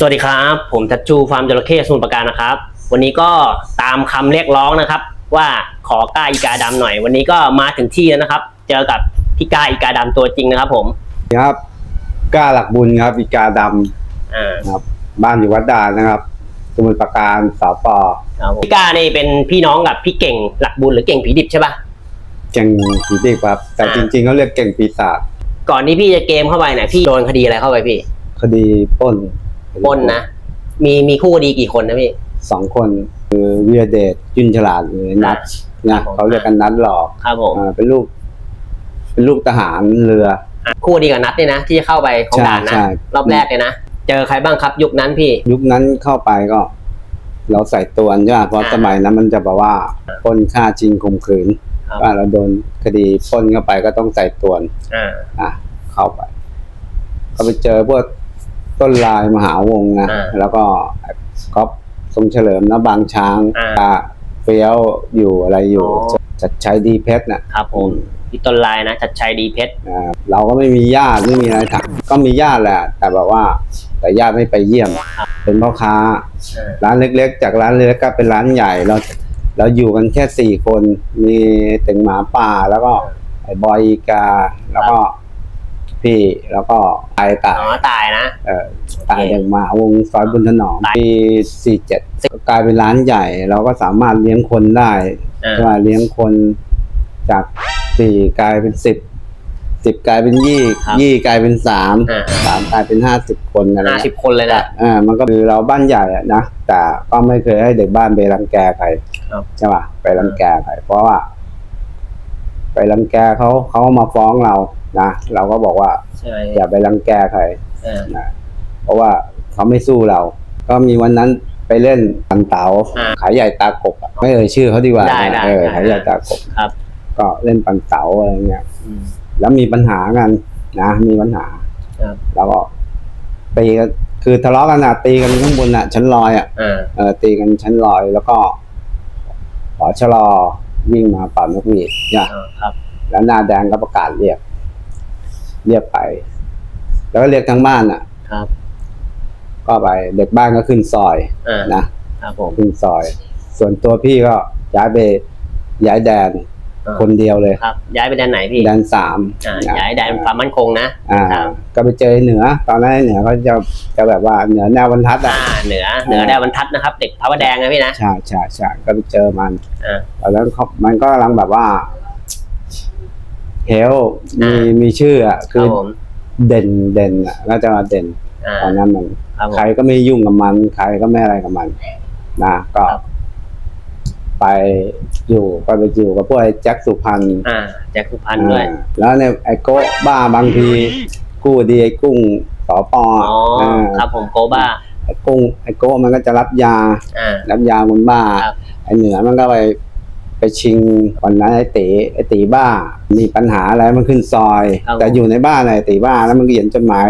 สวัสดีครับ ผมทัชชูฟาร์มจระเข้สมุทรปราการนะครับ วันนี้ก็ตามคำเรียกร้องนะครับ ว่าขอกล้าอีกาดำหน่อย วันนี้ก็มาถึงที่แล้วนะครับ เจอกับพี่กาอีกาดำตัวจริงนะครับ ผมครับกล้าหลักบุญครับอีกาดอ่าำครับ บ้านอยู่วัดดานนะครับ สมุทรปราการสปครับผมพี่กานี่เป็นพี่น้องกับพี่เก่งหลักบุญหรือเก่งผีดิบใช่ปะเก่งผีดิบครับแต่อ่าจริงๆเขาเรียกเก่งปีศาจก่อนที่พี่จะเกมเข้าไปเนี่ยพี่โดนคดีอะไรเข้าไปพี่ คดีปล้น ปล้นนะ มีมีคู่คดีกี่คนนะพี่ สองคนคือวิรเดชจุนฉลาดหรือนัทนะเขาเรียกกันนัทหลอกครับผมอ่าเป็นลูก เป็นลูกทหารเรืออะคู่คดีกับนัดเนี่ยนะ ที่จะเข้าไปของใช่ด่านนะใช่รอบแรกเลยนะ เจอใครบ้างครับยุคนั้นพี่ ยุคนั้นเข้าไปก็ เราใส่ตัวใช่ไหมเพราะอ่าสมัยนั้นมันจะแบบว่าปล้นฆ่าชิงข่มขืนครับ ว่าเราโดนคดีปล้นเข้าไปก็ต้องใส่ตัวอ่า อะเข้าไป ก็ไปเจอพวก ต้นลายมหาวงศ์นะ อ่าแล้วก็ก๊อฟทรงเฉลิมนะบางช้างอ่า ตาเฟี้ยวอยู่อะไรอยู่อ๋อจัดชัยดีเพชรน่ะครับผมพี่ต้นลายนะชัดชัยดีเพชร อ่าเราก็ไม่มีญาติไม่มีอะไรถามก็มีญาติแหละ แต่แบบว่า แต่ญาติไม่ไปเยี่ยม เป็นพ่อค้า อ่า ร้านเล็กๆ จากร้านเล็กก็เป็นร้านใหญ่เราเราอยู่กันแค่สี่คนมีเต็งหมาป่าแล้วก็ไอ้บอยอีกา แล้วก็ พี่แล้วก็ไอตายอ๋อตายนะ เออตายอย่างมาวงซอยบุญถนอมตายปีสี่เจ็ดก็กลายเป็นร้านใหญ่ เราก็สามารถเลี้ยงคนได้อ่าว่าเลี้ยงคนจากสี่กลายเป็นสิบสิบกลายเป็นยี่ครับยี่กลายเป็นสามอ่าสามกลายเป็นห้าสิบคนอะไรห้าสิเงี้ยบคนเลยนะอ่ามันก็คือเราบ้านใหญ่อะนะแต่ก็ไม่เคยให้เด็กบ้านไปรังแกใครครับใช่ป่ะไปรังแกใครเพราะว่า ไปรังแกเขาเขามาฟ้องเรา นะเราก็บอกว่าใช่อย่าไปรังแกใครอ่านะเพราะว่าเขาไม่สู้เรา ก็มีวันนั้นไปเล่นปันเต๋าอ่าขายใหญ่ตากบอะไม่เอ่ยชื่อเขาดีกว่าได้ได้เออได้ขายใหญ่ตากบครับ ก็เล่นปันเต๋าอะไรเงี้ยอืม แล้วมีปัญหากันนะมีปัญหาครับ แล้วก็ตีกันคือทะเลาะกันอะตีกันข้างบนอะชั้นลอยอะ อ่า เออตีกันชั้นลอยแล้วก็ขอชะลอวิ่งมาเป่านกหวีดเนี่ยอ่าครับ แล้วหน้าแดงก็ประกาศเรียก เรียกไป แล้วก็เรียกทั้งบ้านอะ ครับ ก็ไป เด็กบ้านก็ขึ้นซอยอ่านะครับผมขึ้นซอย ส่วนตัวพี่ก็ย้ายไปย้ายแดนอ่าคนเดียวเลย ครับ ย้ายไปแดนไหนพี่แดนสามอ่านะย้ายแดนความมั่นคงนะอ่า ครับก็ไปเจอเหนือ ตอนนั้นเหนือเขาจะจะแบบว่าเหนือแนวบรรทัดอ่าอะ เหนือเหนือแดนบรรทัดนะครับ เด็กพระประแดงนะพี่นะ ใช่ใช่ใช่ก็ไปเจอมันอ่า ตอนนั้นเขามันก็กำลังแบบว่า เฮลมีอ่ามีชื่ออะคคืรับอผม เด่นเด่นอะน่าจะมาเด่นอ่า ตอนนั้นมันครับผม ใครก็ไม่ยุ่งกับมันใครก็ไม่อะไรกับมันนะก็ ครับ ไปอยู่ไปไปอยู่กับพวกไอ้แจ็คสุพรรณอ่าแจ็คสุพรรณด้วย อ่าแล้วเนี่ยไอ้โก้บ้าบางที กู้ดีไอ้กุ้งสอปออ๋ออ่าครับผมโกบ้า ไอ้กุ้งไอ้โก้มันก็จะรับยา อ่า รับยาคนบ้า ครับ ไอ้เหนือมันก็ไป ไปชิงวันนั้นไอ้ตีไอ้ตีบ้า มีปัญหาอะไรมันขึ้นซอย ครับแต่อยู่ในบ้านไอ้ตีบ้าแล้วมันก็เขียนจดหมาย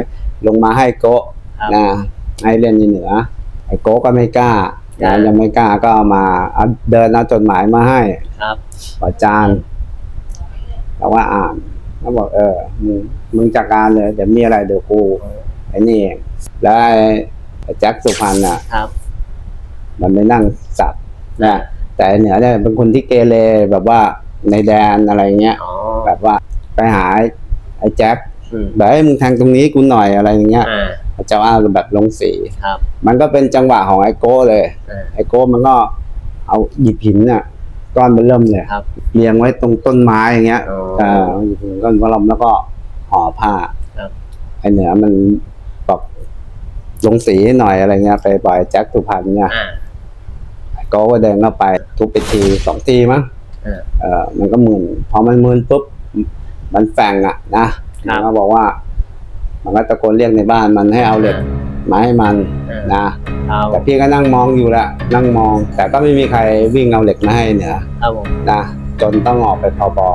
ลงมาให้โก้ครับ นะให้เล่นในเหนือ ไอ้โก้ก็ไม่กล้าอ่านะยังไม่กล้าก็เอามาเอาเดินเอาจดหมายมาให้ ครับ อาจารย์เราว่าอ่านแล้วบอกเออมึงมึงจัดการเลย เดี๋ยวมีอะไรเดี๋ยวกูไอ้นี่เองแล้วไอ้ไอ้แจ็คสุพรรณอะ ครับ มันไปนั่งสับนะ แต่ไอ้เหนือเนี่ยเป็นคนที่เกเรแบบว่าในแดนอะไรเงี้ย อ๋อแบบว่าไปหาไอ้แจ็คอืมแบบให้มึงแทงตรงนี้กูหน่อยอะไรอย่างเงี้ยอ่าเจ้าอ้าวแบบลงสี ครับ มันก็เป็นจังหวะของไอโก้เลย อ่า ไอโก้มันก็เอาหยิบหินน่ะ ก้อนเบอเริ่มเลยครับ เรียงไว้ตรงต้นไม้อย่างเงี้ยอ๋อเออหยิบหินก้อนเบอเริ่มแล้วก็ห่อผ้าครับ ไอเหนือมันบอกลงสีให้หน่อยอะไรเงี้ยไปปล่อยแจ็คสุพรรณเนี่ย อ่าไอโก้ก็เดินเข้าไปทุบไปทีสองทีมั้งอ่าเออมันก็มึนพอมันมึนปุ๊บมันแฝงอะนะครัมับนก็บอกว่า มันก็ตะโกนเรียกในบ้านมันให้เอาเหล็กมาให้มันอ่านะเอาแต่พี่ก็นั่งมองอยู่แหละนั่งมอง แต่ก็ไม่มีใครวิ่งเอาเหล็กมาให้เนี่ยครับผมนะจนต้องออกไปพอบอ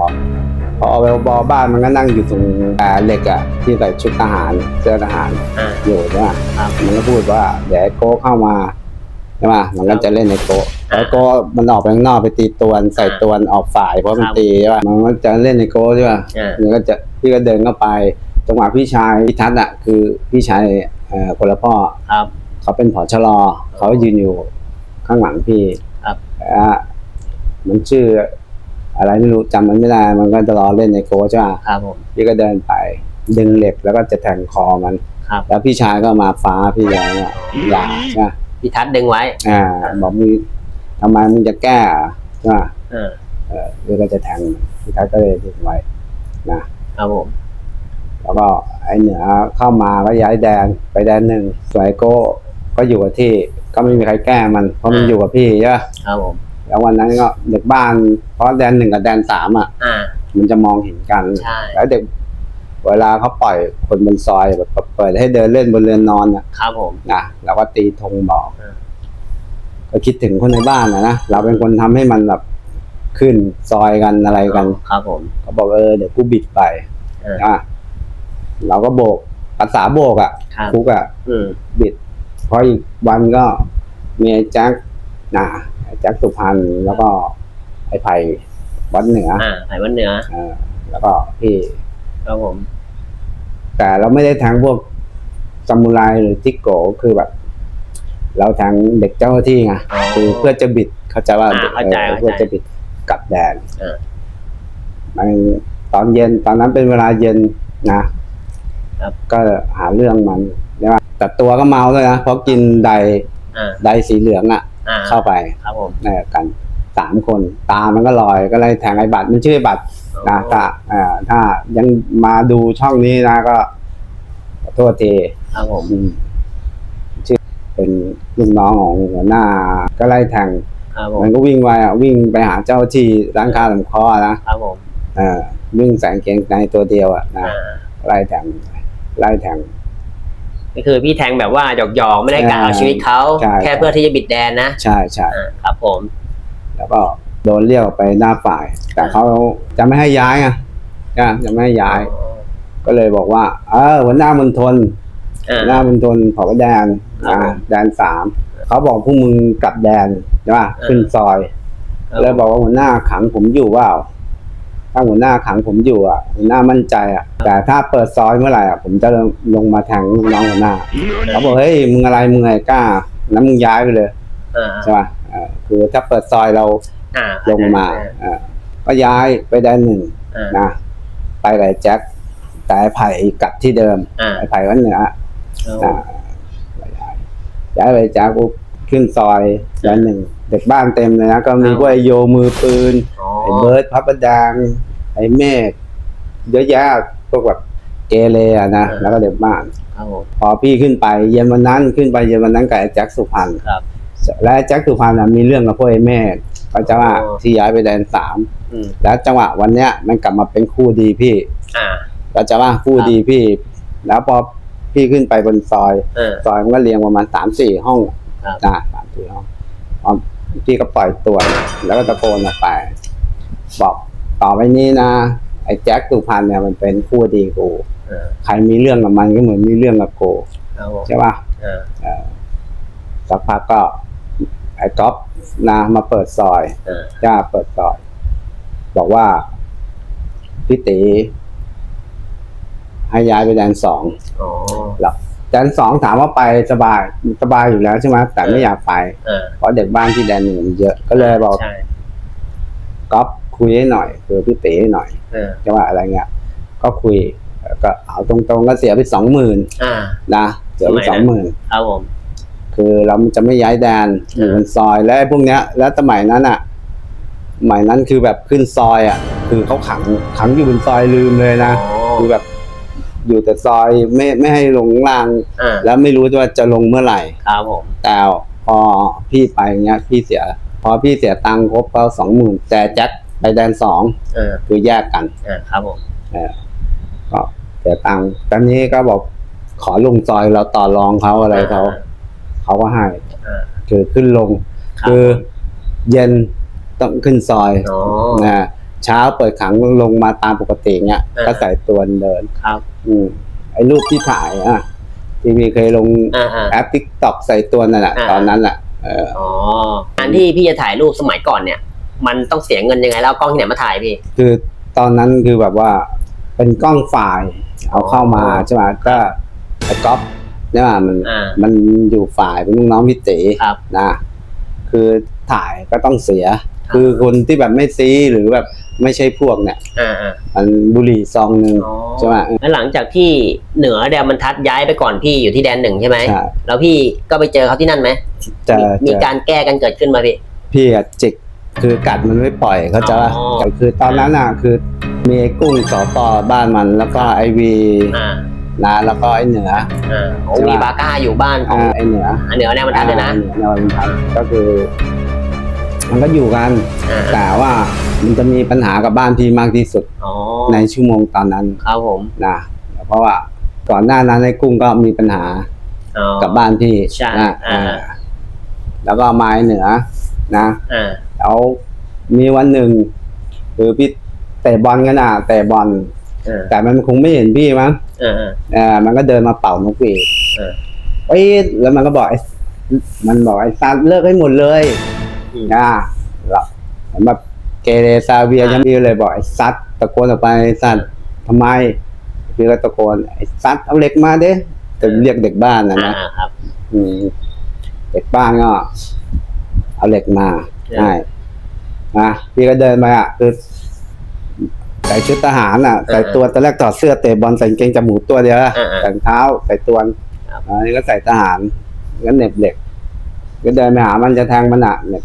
พอออกไปพอบอบ้านมันก็นั่งอยู่ตรงแต่เหล็กอะที่ใส่ชุดทหารเสื้อทหารอ่าอยู่เนี่ยครับมันก็พูดว่าเดี๋ยวไอ้โก้เข้ามาใช่ไหมมันก็จะเล่นไอ้โก้อ่าไอ้โก้มันออกไปข้างนอกไปตีตวนใส่ตวนออกฝ่ายเพราะมันครับตีใช่ป่ะมันก็จะเล่นไอ้โก้ใช่ป่ะอ่ามันก็จะพี่ก็เดินเข้าไปจังหวะพี่ชายพี่ทัศน์อะคือพี่ชายเอ่อคนละพ่อครับเขาเป็นผอชลอเขายืนอยู่ข้างหลังพี่ครับแล้วมันชื่อ อะไรไม่รู้จำมันไม่ได้ มันก็จะรอเล่นในโกใช่ไหมครับผมพี่ก็เดินไปดึงเหล็กแล้วก็จะแทงคอมันครับแล้วพี่ชายก็มาฟ้าพี่เลยว่าอย่าใช่ไหม พี่ทัศน์ดึงไว้ อ่า บอกมึงทำไมมึงจะแก้อะใช่ไหมเออเออพี่ก็จะแทงพี่ชายก็เลยดึงไว้นะครับผม แล้วก็ไอเหนือเข้ามาก็ย้ายแดนไปแดนหนึ่งส่วนไอโก้ก็อยู่กับที่ ก็ไม่มีใครแก้มันเพราะมันอยู่กับพี่ใช่ปะครับผม แล้ววันนั้นก็เด็กบ้านเพราะแดนหนึ่งกับแดนสามอะ อ่า มันจะมองเห็นกัน ใช่ แล้วเด็ก เวลาเขาปล่อยคนบนซอยแบบเปิดให้เดินเล่นบนเรือนนอนอะครับผมนะเราก็ตีธงบอกอ่าก็คิดถึงคนในบ้านนะนะเราเป็นคนทำให้มันแบบขึ้นซอยกันอะไรกันครับผมเขาบอกเออเดี๋ยวกูบิดไปเอออะเราก็โบกภาษาโบกอะครับคุกอะอืมบิดเพราะอีกวันก็มีไอ้แจ็คนะไอ้แจ็คสุพรรณแล้วก็ไอ้ไผ่วัดเหนืออ่าไผ่วันเหนือเออแล้วก็พี่ครับผม แต่เราไม่ได้แทงพวกซามูไรหรือทิกโกคือแบบ เราแทงเด็กเจ้าหน้าที่ไงอ๋อคือเพื่อจะบิดเขาใจะว่าอ่าเข้าใจออเข้าใจ เพื่อจะบิดกลับแดน เออมันตอนเย็นตอนนั้นเป็นเวลาเย็นนะครับ ก็หาเรื่องมันใช่ไหมแต่ตัวก็เมาด้วยนะเพราะกินไดอ่าไดสีเหลืองอะอ่าเข้าไปครับผมเออกันสามคน ตามันก็ลอยก็เลยแทงไอ้บัตรมันชื่อไอ้บัตร นะถ้าเอ่อถ้ายังมาดูช่องนี้นะก็ขอโทษทีครับผมอืมชื่อเป็นลูกน้องของหัวหน้า ก็ไล่แทงครับผมมันก็วิ่งไปอะวิ่งไปหาเจ้าที่ร้านค้าลำคอนะครับผมเออวิ่งแสงเกงในตัวเดียวอะนะอ่าไล่แทงไล่แทงนี่คือพี่แทงแบบว่าหยอกๆไม่ได้กะเอาชีวิตเขาใช่ แค่เพื่อที่จะบิดแดนนะใช่ใช่อ่าครับผม แล้วก็ โดนเรียกออกไปหน้าฝ่าย แต่เขาจะไม่ให้ย้ายไงจะจะไม่ให้ย้าย ก็เลยบอกว่า เออหัวหน้ามณฑลอ่าหัวหน้ามณฑลเผาแดนครับอ่า แดนสามเขาบอกพวกมึงกลับแดนใช่ป่ะเออขึ้นซอยครับเลยบอกว่าหัวหน้าขังผมอยู่ว่าถ้าหัวหน้าขังผมอยู่อะหัวหน้ามั่นใจอะ แต่ถ้าเปิดซอยเมื่อไหร่อะผมจะลงมาแทงลูกน้องหัวหน้าเขาบอกเฮ้ยมึงอะไรมึงไงกล้าแล้วมึงย้ายไปเลยอ่าใช่ป่ะเออคือถ้าเปิดซอยเรา อ่าลงมาเออก็ย้ายไปแดนหนึ่งอ่านะไปกับไอ้แจ็คแต่ไอ้ไผ่กลับที่เดิมอ่าไอ้ไผ่วันเหนือครับผอ่ามย้ายย้ายไปจากปุ๊บขึ้นซอยแดนหนึ่งเด็กบ้านเต็มเลยนะก็มีพวกไอโยมือปืนอ๋อไอเบิร์ดพับประดางไอเมฆเยอะแยะพวกแบบเกเรอะนะแล้วก็เด็กบ้านครับผมพอพี่ขึ้นไปเย็นวันนั้นขึ้นไปเย็นวันนั้นกับไอ้แจ็คสุพรรณครับและไอ้แจ็คสุพรรณน่ะมีเรื่องกับพวกไอ้เมฆ ก็จะว่าอ๋อ ที่ย้ายไปแดนสามอืมแล้วจังหวะวันเนี้ยมันกลับมาเป็นคู่ดีพี่อ่าก็จะว่าคู่ดีพี่ แล้วพอพี่ขึ้นไปบนซอย เออ ซอยมันก็เรียงประมาณสามสี่ห้องครับนะสามสี่ห้องอ๋อพี่ก็ปล่อยตัว แล้วก็ตะโกนออกไป บอกต่อไปนี้นะ ไอ้แจ็คสุพรรณเนี่ยมันเป็นคู่ดีกู เออใครมีเรื่องกับมันก็เหมือนมีเรื่องกับกู ครับผมใช่ป่ะเออเออสักพักก็ไอ้ก๊อฟนะมาเปิดซอยเออ จ้าเปิดซอย บอกว่าพี่ตีให้ย้ายไปแดนสอง อ๋อแล้วแดนสองถามว่าไปสบายสบายอยู่แล้วใช่ไหมแต่ไม่อยากไป เออเพราะเด็กบ้านที่แดนหนึ่งมันเยอะก็เลยบอกใช่ ก๊อฟคุยให้หน่อยคือพี่ตีให้หน่อยเออใช่ว่าอะไรเงี้ย ก็คุยก็เอาตรงๆก็เสียไปสองหมื่นอ่า นะเสียไปทำไมสองนะหมื่นครับผม คือเราจะไม่ย้ายแดนอยู่บนซอยและไอ้พวกเนี้ย แล้วสมัยนั้นอะสมัยนั้นคือแบบขึ้นซอยอะ คือเขาขังขังอยู่บนซอยลืมเลยนะอ๋อคือแบบ อยู่แต่ซอยไม่ไม่ให้ลงล่างอ่าแล้วไม่รู้ว่าจะลงเมื่อไหร่ครับผมแต่พอพี่ไปเงี้ย พี่เสีย พอพี่เสียตังค์ครบก็สองหมื่นแต่แจ็คไปแดนสองเออคือแยกกันอ่าครับผมเออก็เสียตังค์ตอนนี้ก็บอกขอลงซอยเราต่อรองเขาอะไรเขา เขาก็ให้อ่า คือขึ้นลง ครับคือเย็นต้องขึ้นซอยอ๋อนะเช้าเปิดขังลงมาตามปกติเงี้ยอ่า ก็ใส่ตัวเดิน ครับอืมไอ้รูปที่ถ่ายอะที่พี่เคยลงอ่าอ่า แอปทิกตอกใส่ตัวนั่นแหละอ่า ตอนนั้นแหละเอออ๋อการที่พี่จะถ่ายรูปสมัยก่อนเนี่ย มันต้องเสียเงินยังไงแล้วเอากล้องที่ไหนมาถ่ายพี่ คือตอนนั้นคือแบบว่า เป็นกล้องฝ่าย เอาเข้ามาอ๋อใช่ไหมก็ไอ้ก๊อฟ เนี่ยมันอ่ามันอยู่ฝ่ายเป็นลูกน้องพี่ตีครับ นะ คือถ่ายก็ต้องเสียครับคือคนที่แบบไม่ซีหรือแบบไม่ใช่พวกเนี่ย อ่าอ่ามันบุหรี่ซองหนึ่ง อ๋อใช่ไหม แล้วหลังจากที่เหนือแดนบรรทัดย้ายไปก่อนพี่อยู่ที่แดนหนึ่งใช่ไหม ใช่แล้วพี่ก็ไปเจอเขาที่นั่นไหมจะมีมีจะการแก้กันเกิดขึ้นมาพี่ พี่อะจิกคือกัดมันไม่ปล่อยเขาใจะว่าอ๋อแต่คือตอนนั้นอะคือมีไอ้กุ้งสอปอบ้านมัน แล้วก็ไอวี อ่า นะแล้วก็ไอเหนืออ่าโอใช่ปะวีบาก้าอยู่บ้านของอ่าไอเหนือเหนือแดนบรรทัดเลยนะอ่าเหนือแนวบรรทัดก็คือ มันก็อยู่กันอ่าแต่ว่ามันจะมีปัญหากับบ้านพี่มากที่สุดอ๋อในชั่วโมงตอนนั้นครับผมนะเพราะว่าก่อนหน้านั้นไอ้กุ้งก็มีปัญหาอ๋อกับบ้านพี่ใช่นะอ่าอ่าแล้วก็มาไอ้เหนือนะอ่าแล้วมีวันหนึ่งคือพี่เตะบอลกันอะเตะบอล อ่าแต่มันคงไม่เห็นพี่มั้งอ่า อ่าเออมันก็เดินมาเป่านกหวีดเออเอ้ยแล้วมันก็บอกไอ้มันบอกไอ้ซัดเลิกให้หมดเลยอืม นะแล้วแบบเกเรซาเวียอ่ายังพี่เลยบอกไอ้ซัดตะโกนออกไปไอ้ซัดทำไมพี่ก็ตะโกนไอ้ซัดเอาเหล็กมาเด้จะเรียกเด็กบ้านนะอ่านะอ่าครับ อืมเด็กบ้านก็เอาเหล็กมาเออใช่นะพี่ก็เดินมาอะ คือใส่ชุดทหารอะใส่ตัวตอนแรกถอดเสื้อเตะบอลใส่กางเกงจมูกตัวเดียวอะอ่าอ่าใส่รองเท้าใส่ตัวครับอันนี้ก็ใส่ทหารก็เหน็บเหล็กก็เดินไปหามันจะแทงมันอะเนี่ย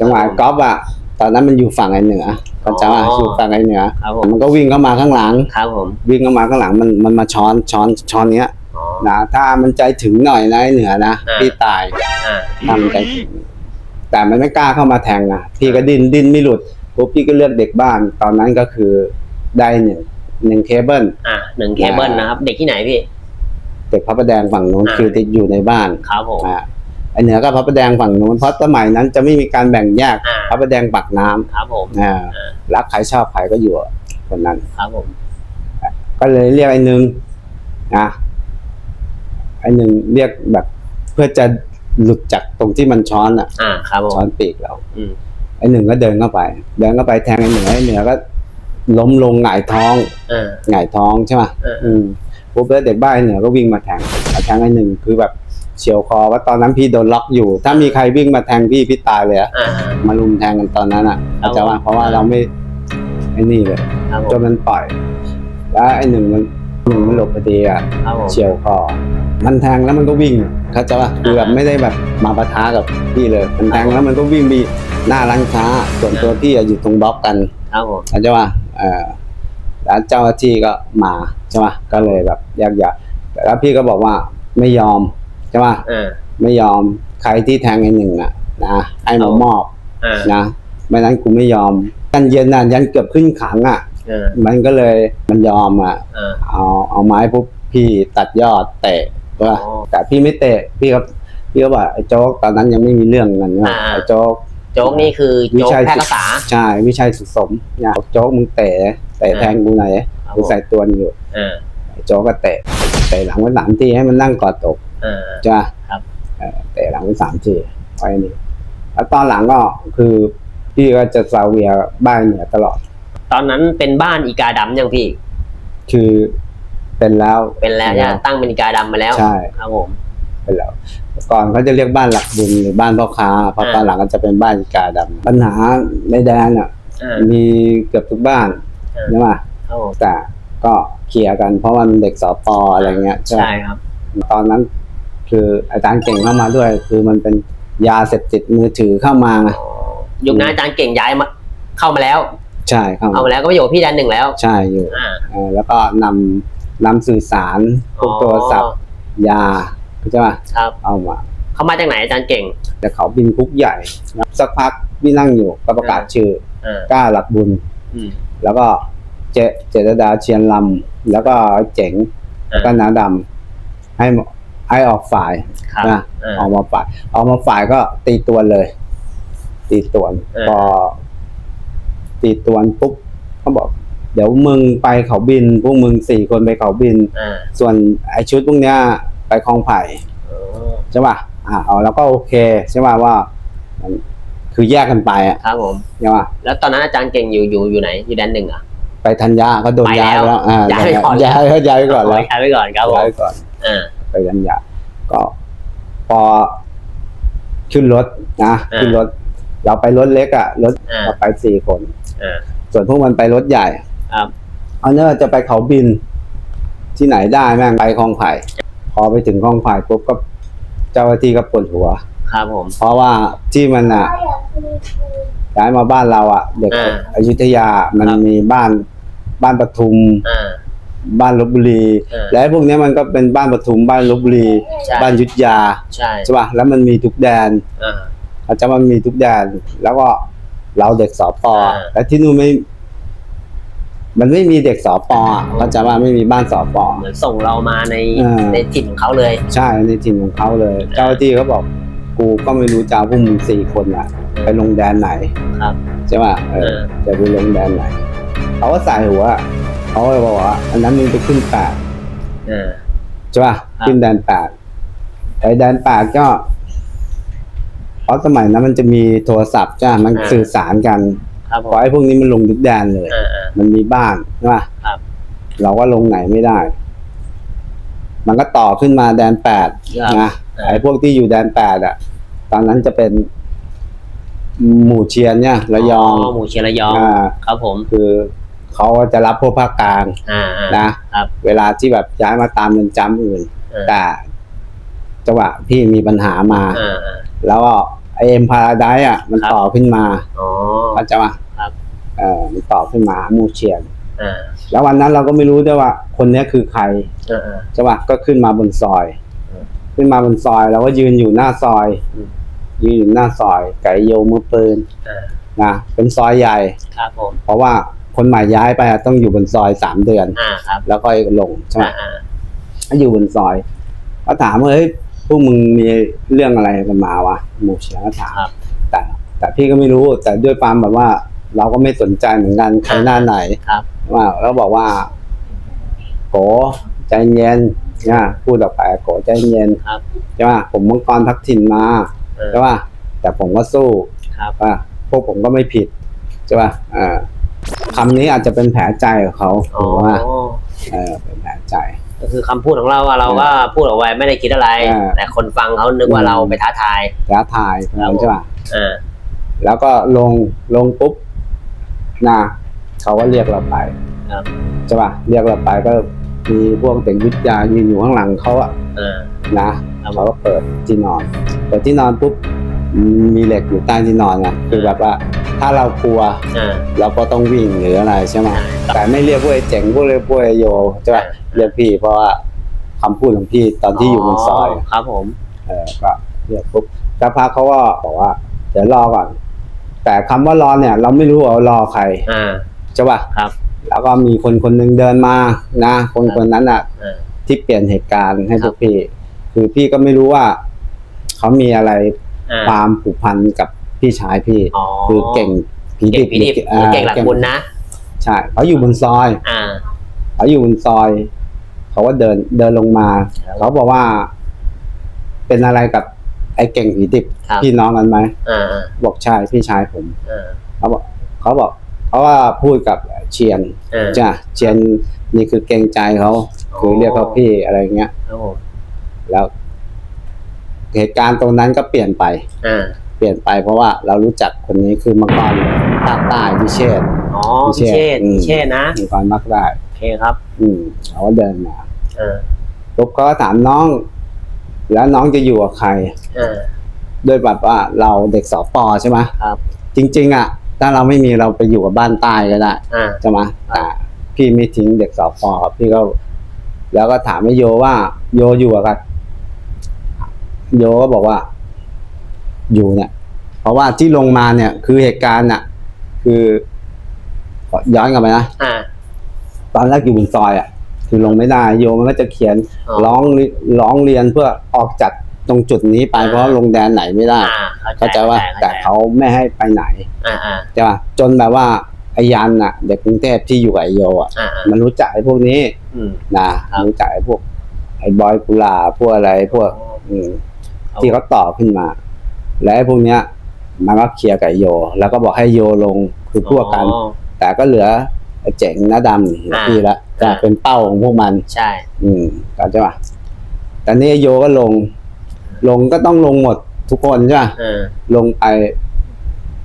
จังหวะกอล์ฟอะตอนนั้นมันอยู่ฝั่งไอ้เหนือก็จะว่าอยู่ฝั่งไอ้เหนือครับผมมันก็วิ่งเข้ามาข้างหลังครับผมวิ่งเข้ามาข้างหลังมันมันมาช้อนช้อนช้อนเนี้ยอ๋อนะถ้ามันใจถึงหน่อยนะไอ้เหนือนะอ่าพี่ตายอ่าถ้ามันใจถึงแต่มันไม่กล้าเข้ามาแทงนะพี่ก็ดิ้นดิ้นไม่หลุด ปุ๊บพี่ก็เลือกเด็กบ้าน ตอนนั้นก็คือได้หนึ่งหนึ่งเคเบิลอ่าหนึ่งเคเบิลนะครับ เด็กที่ไหนพี่ เด็กพระประแดงฝั่งนู้นอ่าคือติดอยู่ในบ้านครับผมอ่าไอเหนือก็พระประแดงฝั่งนู้นเพราะสมัยนั้นจะไม่มีการแบ่งแยกอ่าพระประแดงปักน้ำครับผมอ่าอ่ารักใครชอบใครก็อยู่คนนั้นครับผมก็เลยเรียกไอ้หนึ่งนะไอ้หนึ่งเรียกแบบ เพื่อจะหลุดจากตรงที่มันช้อนอะอ่าครับผมช้อนปีกเรา อืม ไอ้หนึ่งก็เดินเข้าไป เดินเข้าไปแทงไอ้เหนือไอ้เหนือก็ ล้มลงหงายท้องอ่าหงายท้องใช่ไหมเอออื มปุ๊บแล้วเด็กบ้านไอ้เหนือก็วิ่งมาแทงมาแทงไอ้หนึ่งคือแบบเฉียวคอว่าตอนนั้นพี่โดนล็อกอยู่ ถ้ามีใครวิ่งมาแทงพี่พี่ตายเลยอะอ่า มาลุมแทงกันตอนนั้นอะเข้าใจว่าเพราะว่าเราไม่ไอ้นี่เลย ครับผจมนมันปล่อย แล้วไอ้หนึ่งมัน หนึ่งมันหลบพอดีอะครับผม เฉียวคอมันแทงแล้วมันก็วิ่งเข้าใจป่ะคือแบบไม่ได้แบบมาปะทะกับพี่เลย มันแทงแล้วมันก็วิ่งไปหน้าร้านค้าส่วนตัวพี่อะอยู่ตรงบล็อกกันครับผม เข้าใจป่ะเออแล้วเจ้าหน้าที่ก็มาใช่ป่ะก็เลยแบบแยกย้ายแต่แล้วพี่ก็บอกว่าไม่ยอมใช่ป่ะอ่า ไม่ยอมใครที่แทงไอ้หนึ่งอะนะให้มามอบ อ่า นะไม่นั้นกูไม่ยอมยันเย็นน่ะยันเกือบขึ้นขังอะ อ่ามันก็เลยมันยอมอะอ่าเอาเอาไม้ปุ๊บพี่ตัดยอดเตะใช่ป่ะอ๋อแต่พี่ไม่เตะพี่ก็พี่ก็บอกไอ้โจ๊กตอนนั้นยังไม่มีเรื่องกันนะอ่า ไอ้โจ๊ก โจ๊กนี่คือวิโจ๊กชัยแพทย์รักษา ใช่วิชัยสุขสมเนี่ยบอกโจ๊กมึงเตะเตะอ่า แทงกูไหนอยครับกูผมใส่ตัวอยู่อ่าไอ้โจ๊กก็เตะเตะหลังไว้สามทีให้มันนั่งกอดตกอ่าใช่ป่ะครับเออเตะหลังไว้สามทีไว้นี่แล้วตอนหลังก็คือพี่ก็จะซาเวียบ้านเหนือตลอด ตอนนั้นเป็นบ้านอีกาดำยังพี่ คือเป็นแล้วเป็นแล้วใช่ไหมตั้งเป็นอีกาดำมาแล้วใช่ครับผมเป็นแล้วก่อนเขาจะเรียกบ้านหลักบุญหรือบ้านพ่อค้าเพราะอ่าตอนหลังก็จะเป็นบ้านอีกาดำปัญหาในแดนอะอ่ามีเกือบทุกบ้านอ่าใช่ไหมครับผมแต่ก็เคลียร์กันเพราะว่ามันเด็กสอปออะไรเงี้ยใช่ไหมใช่ครับ ตอนนั้นคืออาจารย์เก่งเข้ามาด้วย คือมันเป็นยาเสพติดมือถือเข้ามาไงอ๋อยุคนั้นอาจารย์เก่งย้ายมาเข้ามาแล้ว ใช่เข้าเอามามาแล้วก็ไปอยู่กับพี่แดนหนึ่งแล้ว ใช่อยู่อ่า เออแล้วก็นำนำสื่อสารพวกโทรศัพท์ยาใช่ไหมครับ เอามา เขามาจากไหนอาจารย์เก่ง แต่เขาบินคุกใหญ่นะสักพักพี่นั่งอยู่ก็ประกาศชื่ออ่ากล้าหลักบุญ อืม แล้วก็เจเจตดาเชียนลำแล้วก็เจ๋งอ่า แล้วก็นาดำให้ให้ออกฝ่ายครับนะอ่า ออกมาฝ่ายออกมาฝ่ายก็ตีตวนเลย ตีตวนอ่า พอ ตีตวนปุ๊บเขาบอก เดี๋ยวมึงไปเขาบิน พวกมึงสี่คนไปเขาบิน อ่าส่วนไอชุดพวกเนี้ยไปคลองไผ่อ๋อใช่ป่ะอ่าเอาแล้วก็โอเคใช่ป่ะว่ามันคือแยกกันไปอะครับผม ใช่ป่ะแล้วตอนนั้นอาจารย์เก่งอยู่อยู่อยู่ไหนอยู่แดนหนึ่งเหรอะ ไปธัญญาก็โดนไปย้ายแล้วแล้วอ่าย้ายไปก่อน ย้ายย้ายไปก่อนแล้วย้ายไปก่อนครับผย้ายมไปก่อน อ่า ไปธัญญาก็พอขึ้นรถนะอ่า ขึ้นรถ เราไปรถเล็กอะรถอ่าเราไปสี่คนอ่า ส่วนพวกมันไปรถใหญ่ครับเอาเนอร์จะไปเขาบิน ที่ไหนได้แม่งไปคลองไผ่พอไปถึงคลองไผ่ปุ๊บก็เจ้าหน้าที่ก็ปวดหัว ครับผม เพราะว่าที่มันอะย้ายมาบ้านเราอะ เด็กอ่าอยุธยามันครับมีบ้านบ้านปทุมอ่าบ้านลบบุรีอ่าและพวกเนี้ยมันก็เป็นบ้านปทุมบ้านลบบุรีใช่บ้านอยุธยาใช่ใช่ป่ะแล้วมันมีทุกแดนอ่าเขาจะมันมีทุกแดนแล้วก็ เราเด็กสอปออ่าและที่นู่นไม่ มันไม่มีเด็กสอปออะเขาใจะว่าไม่มีบ้านสอปอเหมือนส่งเรามาในอ่าในถิ่นของเขาเลย ใช่ในถิ่นของเขาเลย เจ้าหน้าที่เขาบอกกูก็ไม่รู้จะเอาพวกมึงสี่คนอะไปลงแดนไหนครับใช่ป่ะเออเออจะไปลงแดนไหนเขาก็ใส่หัวเขาก็บอกว่าอันนั้นมึงไปขึ้นแปดอ่าใช่ป่ะครับขึ้นแดนแปดไอ้แดนแปดก็ เพราะสมัยนั้นมันจะมีโทรศัพท์จ้ามันสื่อสารกันครับผขอมให้พวกนี้มันลงทุกแดนเลย อ่าอ่า มันมีบ้านใช่ป่ะครับ เราก็ลงไหนไม่ได้ มันก็ต่อขึ้นมาแดนแปดครับ นะอ่า ไอ้พวกที่อยู่แดนแปดอะตอนนั้นจะเป็น หมู่เชียนเนี่ยระยองหมู่เชียงระยอง อ่าครับผม คือเขาก็จะรับพวกภาคกลางอ่าอ่า นะครับ เวลาที่แบบย้ายมาตามเรือนจำอื่นเออแต่จังหวะพี่มีปัญหามา อ่าอ่าแล้วก็ ไอเอ็มพาราไดอะ มันครับต่อขึ้นมาอ๋อ เข้าใจป่ะครับ เออมันต่อขึ้นมาหมู่เชียน อ่าแล้ววันนั้นเราก็ไม่รู้ด้วยว่า คนเนี้ยคือใครอ่าอ่าจังหวะก็ขึ้นมาบนซอย อืมขึ้นมาบนซอยเราก็ยืนอยู่หน้าซอยอืม ยืนอยู่หน้าซอยไก่โยมือปืนอ่านะเป็นซอยใหญ่ ครับผมเพราะว่าคนใหม่ย้ายไปอะต้องอยู่บนซอยสามเดือน อ่าครับแล้วก็ลงใช่ไหมอ่าอ่า ก็อยู่บนซอย ก็ถามว่าเฮ้ย พวกมึงมีเรื่องอะไรกันมาวะหมู่เชียงก็ถามครับ แต่แต่พี่ก็ไม่รู้แต่ด้วยความแบบว่า เราก็ไม่สนใจเหมือนกันใครหน้าไหนครับ ว่าแล้วบอกว่าโกใจเย็นเนี่ยพูดออกไปโกใจเย็นครับ ใช่ป่ะผมมังกรทักถิ่นมาเออ ใช่ป่ะแต่ผมก็สู้ครับ ว่าพวกผมก็ไม่ผิดใช่ป่ะอ่าคำนี้อาจจะเป็นแผลใจของเขาอ๋อหรือว่า เออเป็นแผลใจ ก็คือคำพูดของเราว่าเราก็พูดออกไปไม่ได้คิดอะไร อ่า แต่คนฟังเขานึกว่าอืมเราไปท้าทายท้าทายใช่ป่ะอ่าแล้วก็ลงลงปุ๊บนะเขาก็เรียกเราไปครับใช่ป่ะเรียกเราไปก็มีพวกเด็กวิทยายืนอยู่ข้างหลังเขาอะอ่า นะครับเขาก็เปิดที่นอนเปิดที่นอนปุ๊บมีเหล็กอยู่ใต้ที่นอนไงคือแบบว่า ถ้าเรากลัว อ่า เราก็ต้องวิ่งหรืออะไรใช่ไหมแต่ไม่เรียกพวกไอ้เจ๋งพวกเรียกพวกไอ้โยใช่ป่ะ เรียกพี่ เพราะว่าคำพูดของพี่ตอนที่อยู่บนซอยครับ ผม เออก็เรียกปุ๊บสักพักเขาก็บอกว่าเดี๋ยวรอก่อนแต่คำว่ารอเนี่ย เราไม่รู้ว่ารอใครอ่า ใช่ป่ะครับ แล้วก็มีคนคนหนึ่งเดินมานะ คนคนนั้นอะ อ่า ที่เปลี่ยนเหตุการณ์ให้คพรับวกพี่ คือพี่ก็ไม่รู้ว่าเขามีอะไรอ่าความผูกพันกับพี่ชายพี่ อ๋อคือเก่งผีเก่ดิงบพิดิบอ่าเก่งหลักบุญนะ ใช่เขาอยู่บนซอย อ่า เขาอยู่บนซอย เขาก็เดินเดินลงมาครับเขาบอกว่า เป็นอะไรกับ ไอ้เก่งผีดิบครับ พี่น้องกันไหมอ่าอ่าบอกใช่พี่ชายผม อ่าเขาบอกเขาบอกเขาว่าพูดกับเชียนอ่า จ้ะเชียนนี่คือเกรงใจเขาคือเรียกเขาพี่อะไรเงี้ย ครับผมแล้ว เหตุการณ์ตรงนั้นก็เปลี่ยนไป อ่า เปลี่ยนไปเพราะว่าเรารู้จักคนนี้คือมังกรภาคใต้พิเชษอ๋อพิพิเชษเชษอืมพิเชษนะ มังกรภาคใต้โอ เคครับ อืมเขาก็เดินมาอ่าปุ๊บเขาก็ถามน้อง แล้วน้องจะอยู่กับใครอ่าด้วยแบบว่าเราเด็กสอปอใช่ไหมครับ จริง ๆ อะ ถ้าเราไม่มีเราไปอยู่กับบ้านใต้ก็ได้อ่า ใช่ไหมแต่พี่ไม่ทิ้งเด็กสอบปอพี่ก็ แล้วก็ถามไอ้โยว่า โยอยู่กับใครโยก็บอกว่า อยู่เนี่ย เพราะว่าที่ลงมาเนี่ย คือเหตุการณ์น่ะ คือขอย้อนกลับไปนะ อ่า ตอนแรกอยู่บนซอยอะคือลงไม่ได้โยมันก็จะเขียนอ๋อร้องร้องเรียนเพื่อออกจากตรงจุดนี้ไปอ่า เพราะว่าลงแดนไหนไม่ได้อ่าเข้าใจว่าแต่เขาไม่ให้ไปไหนอ่าอ่าใช่ป่ะจนแบบว่าไอ้ยันน่ะ เด็กกรุงเทพที่อยู่กับไอโยอะอ่าอ่ามันรู้จักไอ้พวกนี้อืม นะครับ รู้จักไอ้พวก ไอ้บอยกุลาพวกอะไรพวก อืม ที่เขาต่อขึ้นมา และไอ้พวกเนี้ย มันก็เคลียร์กับไอ้โย แล้วก็บอกให้โยลงคือพวกกัน อ๋อแต่ก็เหลือไอ้ เจ๋งหน้าดำเหลืออ่าพี่ละจะอ่า เป็นเป้าของพวกมัน ใช่ อืมเข้าใจป่ะแต่นี่ไอ้โยก็ลง ลงก็ต้องลงหมดทุกคนใช่ปะเออ ลงไป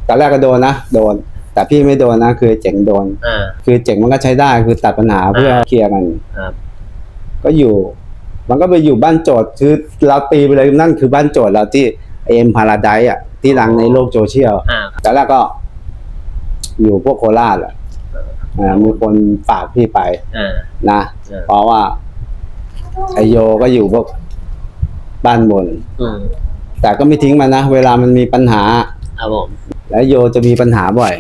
ตอนแรกก็โดนนะโดน แต่พี่ไม่โดนนะ คือเจ๋งโดน อ่า คือเจ๋งมันก็ใช้ได้คือตัดปัญหาเพื่อเคลียร์กันครับ ก็อยู่ มันก็ไปอยู่บ้านโจทย์คือเราตีไปเลยนั่นคือบ้านโจทย์เราที่เอ็มพาราไดอะที่ดังในโลกโซเชียลอ่า แต่แรกก็ อยู่พวกโคราชอะ อ่ามีคนฝากพี่ไปอ่า นะเออเพราะว่าไอโยก็อยู่พวกบ้านบน อืมแต่ก็ไม่ทิ้งมันนะ เวลามันมีปัญหา ครับผมและโยจะมีปัญหาบ่อย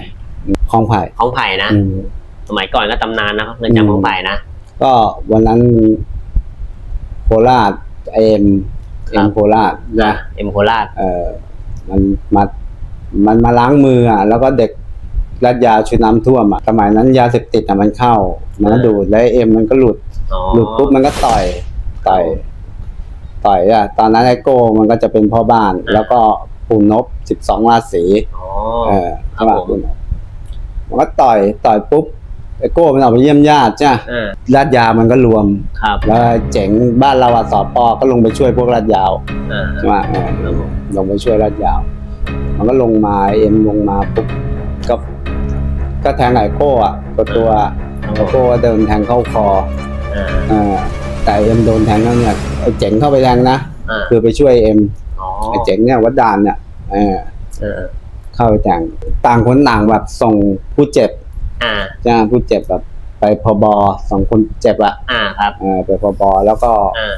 คลองไผ่ของไผ่นะ อืม สมัยก่อนก็ตำนานนะครับเงินจำของไผ่นะ ก็วันนั้นโคราชเอ็มครัเอ็บมโคราชนะนะเอ็มโคราชเออมันมามันมาล้างมืออะ แล้วก็เด็ก รัดยาช่วยน้ำท่วมอะสมัยนั้นยาเสพติดอะมันเข้า มันก็ดูดแล้วเอ็มมันก็หลุด อ๋อ หลุดปุ๊บมันก็ต่อยต่อยต่อยอะตอนนั้นไอโก้มันก็จะเป็นพ่อบ้านแล้วก็ปูนบสิบสองราศีอ๋อ เออครับใช่ป่ะผมปูนบมันก็ต่อยต่อยปุ๊บไอโก้มันออกไปเยี่ยมญาติใช่ปะอ่าราดยามันก็รวม ครับแล้วเจ๋งบ้านเราอะสอปอก็ลงไปช่วยพวกราดยาวอ่าใช่ไหมเออครับผมลงไปช่วยราดยาว มันก็ลงมาเอ็มลงมาปุ๊บก็ ก็แทงไอโก้อะตัวตัวครับไอผมโก้ก็เดินแทงเข้าคออ่าเออแต่เอ็มโดนแทงแล้วเนี่ยไอเจ๋งเข้าไปแทงนะอ่าคือไปช่วยเอ็มอ๋อไอเจ๋งเนี่ยวัดดานเนี่ยเออเออเข้าไปแทงต่างคนต่างแบบส่งผู้เจ็บอ่าจ้าผู้เจ็บแบบ ไปพบสองคนเจ็บอะอ่าครับเออไปพบแล้วก็อ่า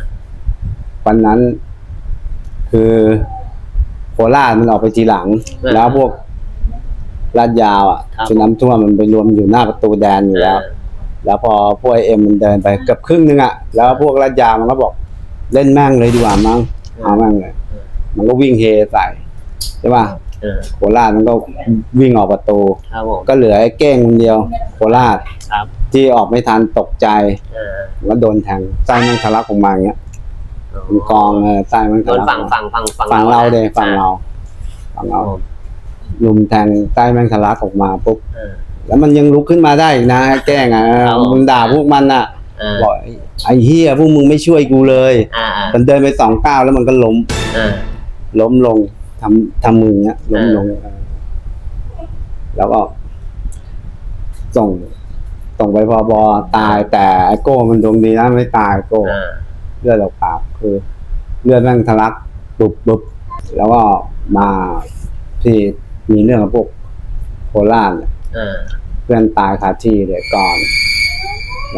วันนั้น คือโคราชมันออกไปทีหลังเออแล้วพวก ลาดยาวอะครับชุดน้ำท่วมมันไปรวมอยู่หน้าประตูแดนอยู่แล้ว แล้วพอพวกเอ็มมันเดินไปเกือบครึ่งนึงอะแล้วพวกลาดยาวมันก็บอกเล่นแม่งเลยดีกว่ามั้งเอาแม่งเลยมันก็วิ่งเฮใส่ใช่ป่ะเออโคราชมันก็วิ่งออกประตู ครับผมก็เหลือไอ้เก้งคนเดียว โคราชครับที่ออกไม่ทันตกใจเออมันก็โดนแทงไส้มันทะลักออกมาอย่างเงี้ยมันกองเออไส้มันโดทะนลักฝั่งฝั่งฝั่งฝั่งฝั่งเรานะเดยฝั่งอ่เราฝั่งคเรารับผม ลุมแทงใต้แมงทะลักออกมาปุ๊บเออ แล้วมันยังลุกขึ้นมาได้อีกนะแกล้งอะครับผม มึงด่าพวกมันอะเออบอกไอ้เฮียพวกมึงไม่ช่วยกูเลย อ่าอ่ามันเดินไปสองก้าวแล้วมันก็ล้ม เออ ล้มลงทำทำมืออย่างเงี้ยล้มเออลงเออแล้วก็ ส่ง ส่งไปพอบอตายแต่ไอโก้มันดวงดีนะไม่ตายโก้ อ่าเลือดออกปากคือ เลือดแม่งทะลักบุบบุบแล้วก็มาที่ มีเรื่องกับพวกโคราชเนี่ยเออเพื่อนตายคาที่เลยก่อน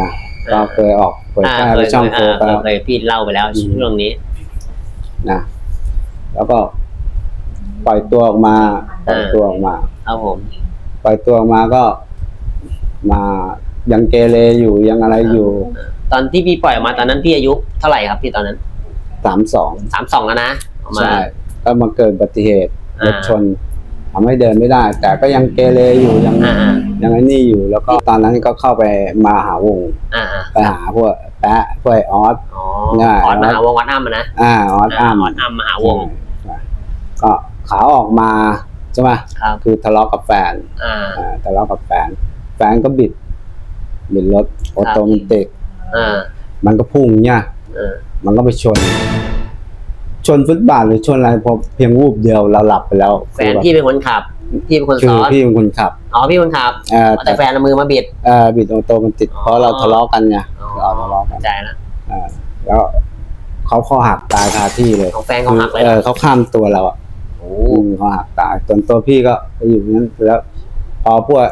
นะเออก็เคยออกเผยอ่าแพร่เคไปยช่องเคโฟยกัอ่าสเคยพี่เล่าไปแล้วอืมเรื่องนี้ นะแล้วก็ปล่อยตัวออกมาปล่อยเออตัวออกมา ครับผม ปล่อยตัวออกมาก็ มายังเกเรอยู่ยังอะไรอยู่ตอนที่พี่ปล่อยออกมาตอนนั้นพี่อายุเท่าไหร่ครับพี่ตอนนั้นสามสองสามสองแล้วนะออกมา ใช่ก็มาเกิดอุบัติเหตุอ่ารรถชน ทำให้เดินไม่ได้ แต่ก็ยังเกเรอยู่ยังอ่าอ่ายังไอ้นี่อยู่แล้วก็ตอนนั้นก็เข้าไปมาหาวงอ่าอ่าไปหาพวกแปะพวกไอ้ออส อ๋อง่ายออดมหาวงวัดอ้ำอะนะอ่าออสอ้ามออดอ้ำมหาวงใช่ก็ขาออกมาใช่ไหมครับคือทะเลาะกับแฟนอ่า อ่าทะเลาะกับแฟน แฟนก็บิด บิดรถออโตเมติกอ่ามันก็พุ่งเนี่ย เออมันก็ไปชน ชนฟุตบาทหรือชนอะไรพอเพียงวูบเดียวเราหลับไปแล้วแฟนพี่เป็นคนขับ พี่เป็นคนคือซ้อนพี่เป็นคนขับ อ๋อพี่เป็นคนขับเอ่อแต่แฟนเอามือมาบิด เอ่อบิดออโตมันติดอ๋อเพราะเราทะเลาะกันไงอ๋อเราทะเลาะกันเข้าใจแล้วเอ่าแล้วเขาข้อหักตายคาที่เลยของแฟนเขาหักเลยเอเหรออเขาข้ามตัวเราอะ โอ้ อืมเขาหักตายส่วนตัวพี่ก็ไปอยู่นั้นแล้ว พอพวก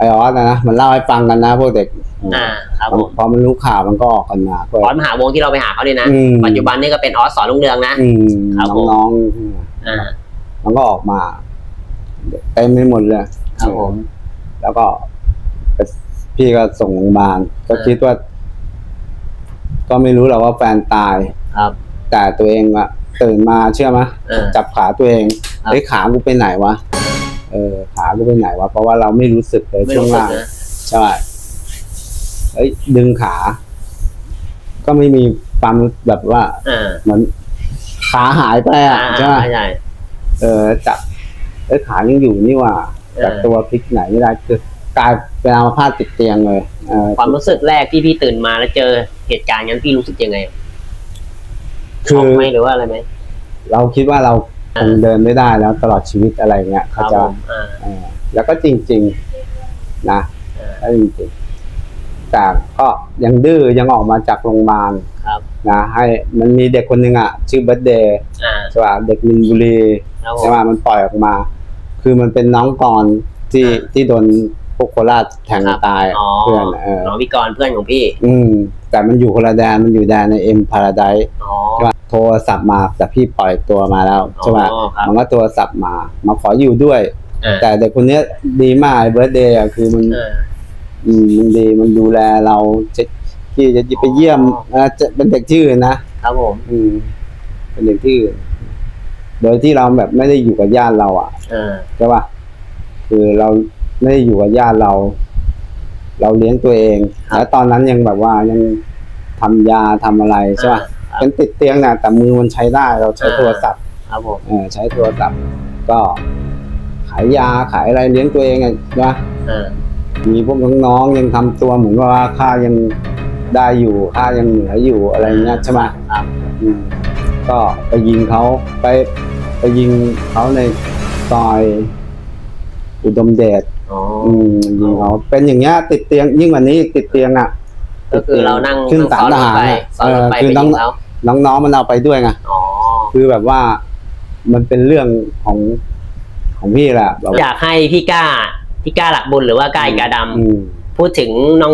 ไอออสนะนะมันเล่าให้ฟังกันนะพวกเด็กอ่าครับพอผมพอมันรู้ข่าวมันก็ออกกันมาพวกออสมหาวงที่เราไปหาเขาเนี่ยนะอืมปัจจุบันนี่ก็เป็นออสสอนลุงเรืองนะอืมครับผมน้องอ่าๆมันก็ออกมาเต็มไปหมดเลยครับผม แล้วก็ไปพี่ก็ส่งโรงพยาบาลก็เออคิดว่า ก็ไม่รู้หรอกว่าแฟนตายครับ แต่ตัวเองอะตื่นมาเชื่อไหมเออจับขาตัวเองครับเฮ้ยขากูไปไหนวะ เออขากูไปไหนวะเพราะว่าเราไม่รู้สึกเลยไม่ช่วงรู้สึกล่างนะใช่เอ้ยดึงขา ก็ไม่มีความรู้แบบว่าอ่าเหมือนขาหายไปอ่าอะใช่ไหม ใช่ เออจับเอ้ยขายังอยู่นี่หว่าเออจากตัวพลิกไหนไม่ได้คือกลายเป็นอัมพาตติดเตียงเลยเออความรู้สึกแรกที่พี่ตื่นมาแล้วเจอเหตุการณ์นั้นพี่รู้สึกยังไงคืช็ออกไหมหรือว่าอะไรไหมเราคิดว่าเรา คงเดินไม่ได้แล้วตลอดชีวิตอะไรเงี้ยครัเขาบจะผมอ่าเออแล้วก็จริง ๆนะอ่าก็จริงๆแต่ก็ยังดื้อยังออกมาจากโรงพยาบาลครับนะให้มันมีเด็กคนหนึ่งอะ ชื่อเบิร์ดเดย์อ่าใช่ป่ะเด็กมินบุรีครับผใช่มป่ะมันปล่อยออกมา คือมันเป็นน้องกรที่อ่าที่โดนพ วกโคราชแทงตายอะอ๋อเพื่อนเออน้องพี่กรณ์เพื่อนของพี่ อืม แต่มันอยู่คนละแดนมันอยู่แดนในเอ็มพาราไดอ๋อ ใช่ป่ะโทรศัพท์มาแต่พี่ปล่อยตัวมาแล้วใช่ป่ะอ๋อครับ มันก็โทรศัพท์มามาขออยู่ด้วย อ่าแต่เด็กคนเนี้ยดีมากเบิร์ดเดย์อะคือมัน อ่า อืมมันดีมันดูแลเราจะที่จะไปเยี่ยมอ๋อนะจะเป็นเด็กที่อื่นนะครับผมอืม เป็นเด็กที่อื่นโดยที่เราแบบไม่ได้อยู่กับญาติเราอะอ่า ใช่ป่ะคือเรา ไม่ได้อยู่กับญาติเรา เราเลี้ยงตัวเองครับแล้วตอนนั้นยังแบบว่ายังทำยาทำอะไรใช่ป่ะอ่าเป็นติดเตียงนะแต่มือมันใช้ได้เราใช้อ่า โทรศัพท์ครับผมเออใช้โทรศัพท์ก็ขายยาขายอะไรเลี้ยงตัวเองอะใช่ป่ะอ่ามีพวกน้องๆยังทำตัวเหมือนว่าค่ายังได้อยู่ค่ายังเหนืออยู่อะไรเงี้ยใช่ไหมครับอืมก็ไปยิงเขาไปไปยิงเขาในซอยอุดมเดช อ๋ออืมยิงเขาเป็นอย่างเงี้ยติดเตียงยิ่งกว่านี้ติดเตียงอะก็คือเรานั่งขึ้นนั่งศาลทหารไปอะซ้อนรถไปเออคือไปน้องยิงเขาน้องๆมันเอาไปด้วยไงอ๋อ คือแบบว่า มันเป็นเรื่องของของพี่แหละแบบอยากให้พี่ก้าพี่ก้าหลักบุญหรือว่าก้าอีกาดำอืม พูดถึง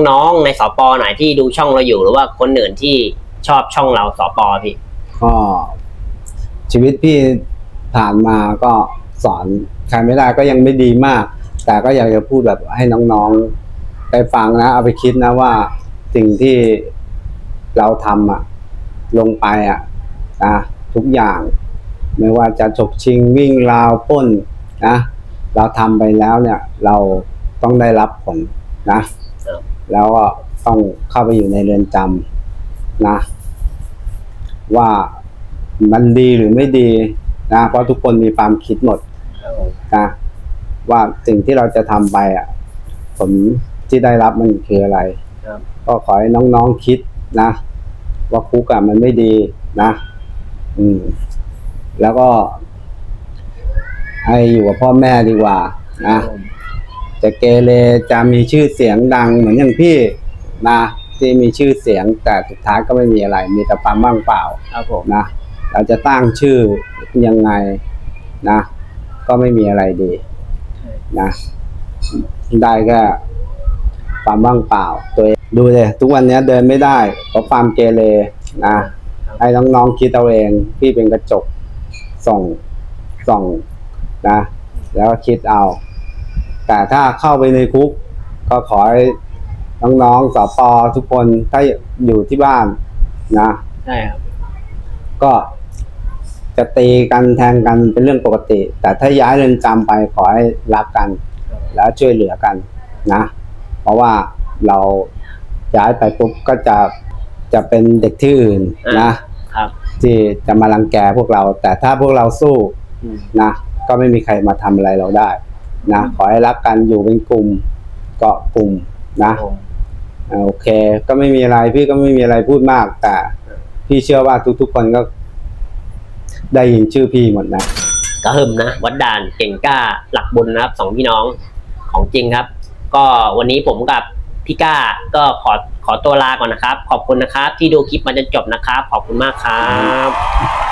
น้องๆในสปหน่อยที่ดูช่องเราอยู่หรือว่าคนอื่นที่ชอบช่องเราสปพี่ ก็ชีวิตพี่ผ่านมาก็สอนใครไม่ได้ก็ยังไม่ดีมาก แต่ก็อยากจะพูดแบบให้น้องๆไปฟังนะเอาไปคิดนะว่าสิ่งที่เราทำอะลงไปอะนะทุกอย่าง ไม่ว่าจะฉกชิงวิ่งราวป้นนะเราทำไปแล้วเนี่ย เราต้องได้รับผลนะแล้วก็ต้องเข้าไปอยู่ในเรือนจำนะ ว่ามันดีหรือไม่ดีนะเพราะทุกคนมีความคิดหมดนะ ว่าสิ่งที่เราจะทำไปอะผลที่ได้รับมันคืออะไรครับก็ขอให้น้องๆคิดนะ ว่าคุกอะมันไม่ดีนะ อืม แล้วก็ ให้อยู่กับพ่อแม่ดีกว่านะจะเกเรจะมีชื่อเสียงดังเหมือนอย่างพี่นะที่มีชื่อเสียงแต่สุดท้ายก็ไม่มีอะไร มีแต่ความว่างเปล่าครับผมนะเราจะตั้งชื่อยังไงนะ ก็ไม่มีอะไรดี นะได้แค่ความว่างเปล่า ตัวเองดูเลยทุกวันนี้เดินไม่ได้เพราะความเกเรนะให้น้องๆคิดเอาเองพี่เป็นกระจกส่องส่องนะ แล้วคิดเอา แต่ถ้าเข้าไปในคุก ก็ขอให้น้องๆสปอทุกคนถ้าอยู่ที่บ้านนะ ใช่ครับ ก็ จะตีกันแทงกันเป็นเรื่องปกติ แต่ถ้าย้ายเรือนจำไปขอให้รักกัน แล้วช่วยเหลือกันนะ เพราะว่าเราย้ายไปปุ๊บก็จะจะเป็นเด็กที่อื่นนะครับที่จะมารังแกพวกเรา แต่ถ้าพวกเราสู้อืมนะก็ไม่มีใครมาทำอะไรเราได้นะขอให้รักกันอยู่เป็นกลุ่มเกาะกลุ่มนะผมอ่าโอเค ก็ไม่มีอะไรพี่ก็ไม่มีอะไรพูดมาก แต่พี่เชื่อว่าทุกๆคนก็ ได้ยินชื่อพี่หมดนะกระหึ่มนะ วัดด่านเก่งกล้าหลักบุญนะครับสองพี่น้องของจริงครับ ก็วันนี้ผมกับพี่ก้าก็ขอขอตัวลาก่อนนะครับ ขอบคุณนะครับ ที่ดูคลิปมาจนจบนะครับ ขอบคุณมากครับ